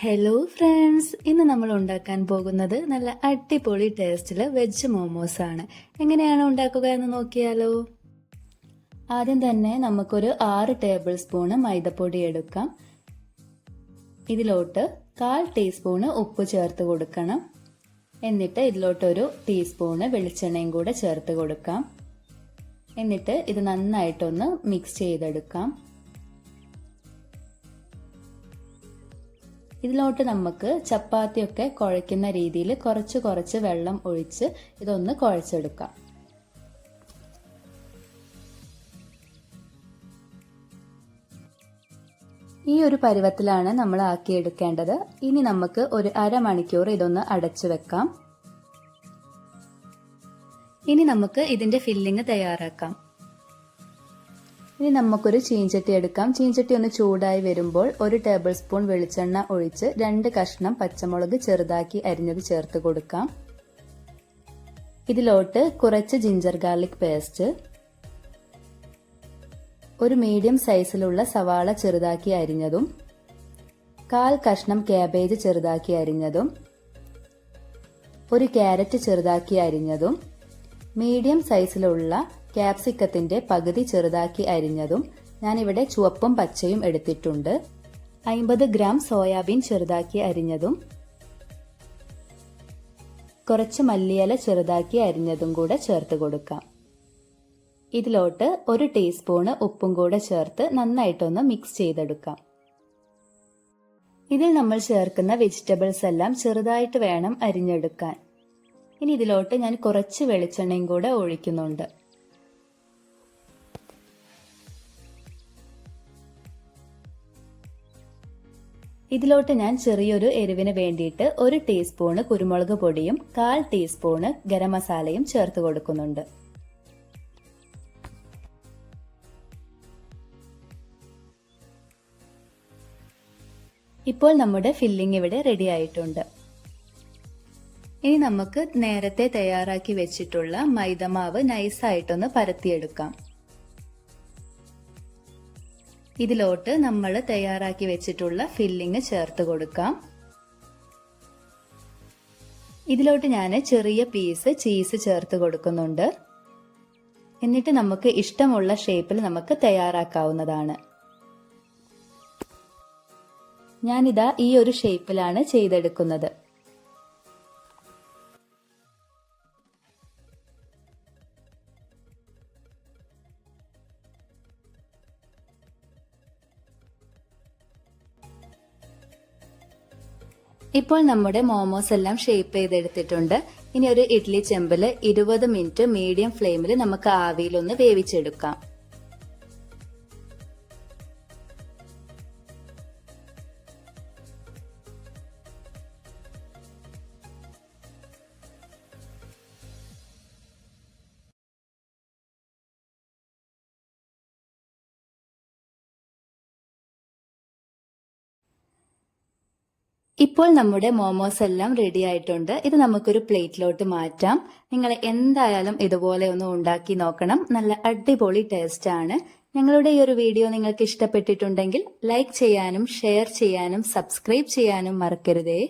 Hello friends ഇന്ന് നമ്മൾ ഉണ്ടാക്കാൻ പോകുന്നത് നല്ല അടിപൊളി ടേസ്റ്റിൽ വെജ് മോമോസ് ആണ്. എങ്ങനെയാണ് ഉണ്ടാക്കുക എന്ന് നോക്കിയാലോ? ആദ്യം തന്നെ നമുക്കൊരു ആറ് ടേബിൾ സ്പൂണ് മൈദപ്പൊടി എടുക്കാം. ഇതിലോട്ട് കാൽ ടീസ്പൂണ് ഉപ്പ് ചേർത്ത് കൊടുക്കണം. എന്നിട്ട് ഇതിലോട്ടൊരു ടീസ്പൂണ് വെളിച്ചെണ്ണയും കൂടെ ചേർത്ത് കൊടുക്കാം. എന്നിട്ട് ഇത് നന്നായിട്ടൊന്ന് മിക്സ് ചെയ്തെടുക്കാം. ഇതിലോട്ട് നമുക്ക് ചപ്പാത്തിയൊക്കെ കുഴയ്ക്കുന്ന രീതിയിൽ കുറച്ച് കുറച്ച് വെള്ളം ഒഴിച്ച് ഇതൊന്ന് കുഴച്ചെടുക്കാം. ഈ ഒരു പരുവത്തിലാണ് നമ്മൾ ആക്കിയെടുക്കേണ്ടത്. ഇനി നമുക്ക് ഒരു അരമണിക്കൂർ ഇതൊന്ന് അടച്ചു വെക്കാം. ഇനി നമുക്ക് ഇതിന്റെ ഫില്ലിങ് തയ്യാറാക്കാം. ഇനി നമുക്കൊരു ചീഞ്ചട്ടി എടുക്കാം. ചീഞ്ചട്ടി ഒന്ന് ചൂടായി വരുമ്പോൾ ഒരു ടേബിൾ സ്പൂൺ വെളിച്ചെണ്ണ ഒഴിച്ച് രണ്ട് കഷ്ണം പച്ചമുളക് ചെറുതാക്കി അരിഞ്ഞത് ചേർത്ത് കൊടുക്കാം. ഇതിലോട്ട് കുറച്ച് ജിഞ്ചർ ഗാർലിക് പേസ്റ്റ് ഒരു മീഡിയം സൈസിലുള്ള സവാള ചെറുതാക്കി അരിഞ്ഞതും കാൽ കഷ്ണം കാബേജ് ചെറുതാക്കി അരിഞ്ഞതും ഒരു ക്യാരറ്റ് ചെറുതാക്കി അരിഞ്ഞതും മീഡിയം സൈസിലുള്ള ക്യാപ്സിക്കത്തിന്റെ പകുതി ചെറുതാക്കി അരിഞ്ഞതും ഞാനിവിടെ ചുവപ്പും പച്ചയും എടുത്തിട്ടുണ്ട്. അമ്പത് ഗ്രാം സോയാബീൻ ചെറുതാക്കി അരിഞ്ഞതും കുറച്ച് മല്ലിയില ചെറുതാക്കി അരിഞ്ഞതും കൂടെ ചേർത്ത് കൊടുക്കാം. ഇതിലോട്ട് ഒരു ടീസ്പൂണ് ഉപ്പും കൂടെ ചേർത്ത് നന്നായിട്ടൊന്ന് മിക്സ് ചെയ്തെടുക്കാം. ഇതിൽ നമ്മൾ ചേർക്കുന്ന വെജിറ്റബിൾസ് എല്ലാം ചെറുതായിട്ട് വേണം അരിഞ്ഞെടുക്കാൻ. ഇനി ഇതിലോട്ട് ഞാൻ കുറച്ച് വെളിച്ചെണ്ണയും കൂടെ ഒഴിക്കുന്നുണ്ട്. ഇതിലോട്ട് ഞാൻ ചെറിയൊരു എരിവിന് വേണ്ടിയിട്ട് ഒരു ടീസ്പൂണ് കുരുമുളക് പൊടിയും കാൽ ടീസ്പൂണ് ഗരം മസാലയും ചേർത്ത് കൊടുക്കുന്നുണ്ട്. ഇപ്പോൾ നമ്മുടെ ഫില്ലിംഗ് ഇവിടെ റെഡി ആയിട്ടുണ്ട്. ഇനി നമുക്ക് നേരത്തെ തയ്യാറാക്കി വെച്ചിട്ടുള്ള മൈദമാവ് നൈസായിട്ടൊന്ന് പരത്തിയെടുക്കാം. ഇതിലോട്ട് നമ്മൾ തയ്യാറാക്കി വെച്ചിട്ടുള്ള ഫില്ലിങ് ചേർത്ത് കൊടുക്കാം. ഇതിലോട്ട് ഞാൻ ചെറിയ പീസ് ചീസ് ചേർത്ത് കൊടുക്കുന്നുണ്ട്. എന്നിട്ട് നമുക്ക് ഇഷ്ടമുള്ള ഷേപ്പിൽ നമുക്ക് തയ്യാറാക്കാവുന്നതാണ്. ഞാനിതാ ഈ ഒരു ഷേപ്പിലാണ് ചെയ്തെടുക്കുന്നത്. ഇപ്പോൾ നമ്മുടെ മോമോസ് എല്ലാം ഷേപ്പ് ചെയ്തെടുത്തിട്ടുണ്ട്. ഇനി ഒരു ഇഡ്ലി ചെമ്പിൽ ഇരുപത് മിനിറ്റ് മീഡിയം ഫ്ലെയിമിൽ നമുക്ക് ആവിയിലൊന്ന് വേവിച്ചെടുക്കാം. ഇപ്പോൾ നമ്മുടെ മോമോസ് എല്ലാം റെഡി ആയിട്ടുണ്ട്. ഇത് നമുക്കൊരു പ്ലേറ്റിലോട്ട് മാറ്റാം. നിങ്ങൾ എന്തായാലും ഇതുപോലെ ഒന്ന് ഉണ്ടാക്കി നോക്കണം. നല്ല അടിപൊളി ടേസ്റ്റ് ആണ്. ഞങ്ങളുടെ ഈ ഒരു വീഡിയോ നിങ്ങൾക്ക് ഇഷ്ടപ്പെട്ടിട്ടുണ്ടെങ്കിൽ ലൈക്ക് ചെയ്യാനും ഷെയർ ചെയ്യാനും സബ്സ്ക്രൈബ് ചെയ്യാനും മറക്കരുതേ.